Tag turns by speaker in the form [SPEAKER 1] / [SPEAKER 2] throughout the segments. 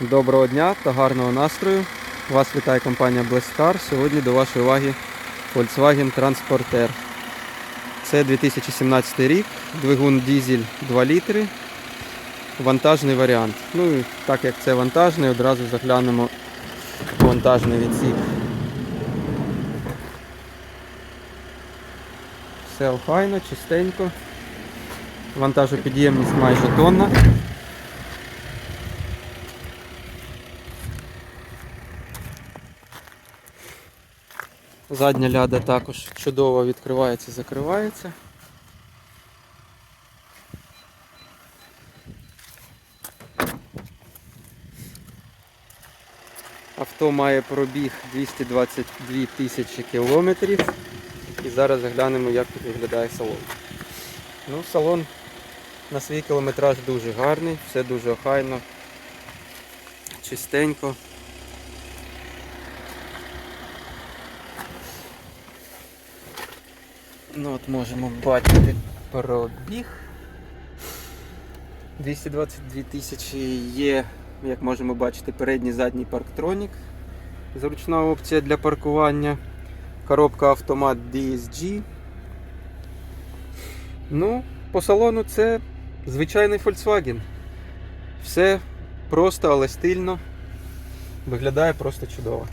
[SPEAKER 1] Доброго дня та гарного настрою. Вас вітає компанія Blestar. Сьогодні до вашої уваги Volkswagen Transporter. Це 2017 рік, двигун дізель 2 літри, вантажний варіант. Ну і так як це вантажний, одразу заглянемо вантажний відсік. Все охайно, чистенько. Вантажопідємність майже тонна. Задня ляда також чудово відкривається, закривається. Авто має пробіг 222 тисячі кілометрів. І зараз заглянемо, як тут виглядає салон. Ну, салон на свій кілометраж дуже гарний, все дуже охайно, чистенько. Ну от можемо бачити пробіг. 222 тисячі є, як можемо бачити, передній задній парктронік. Зручна опція для паркування. Коробка автомат DSG. Ну, по салону це звичайний Volkswagen. Все просто, але стильно. Виглядає просто чудово.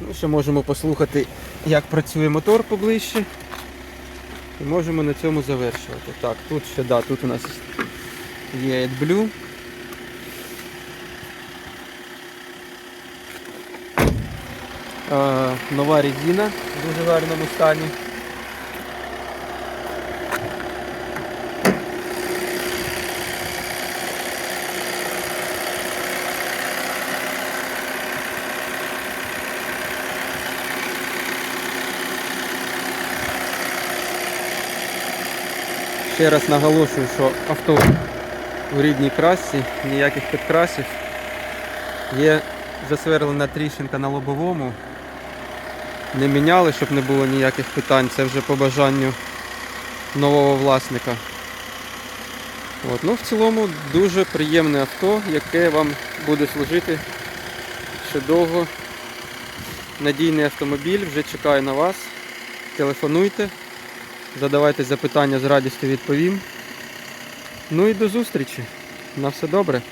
[SPEAKER 1] Ну, ще можемо послухати, як працює мотор поближче. І можемо на цьому завершувати. Так, тут ще, да, тут у нас є AdBlue. Е, нова резина в дуже гарному стані. Ще раз наголошую, що авто в рідній красці, ніяких підкрасів. Є засверлена тріщинка на лобовому. Не міняли, щоб не було ніяких питань. Це вже по бажанню нового власника. От. Ну, в цілому дуже приємне авто, яке вам буде служити ще довго. Надійний автомобіль вже чекає на вас. Телефонуйте. Задавайте запитання, з радістю відповім. Ну і до зустрічі. На все добре.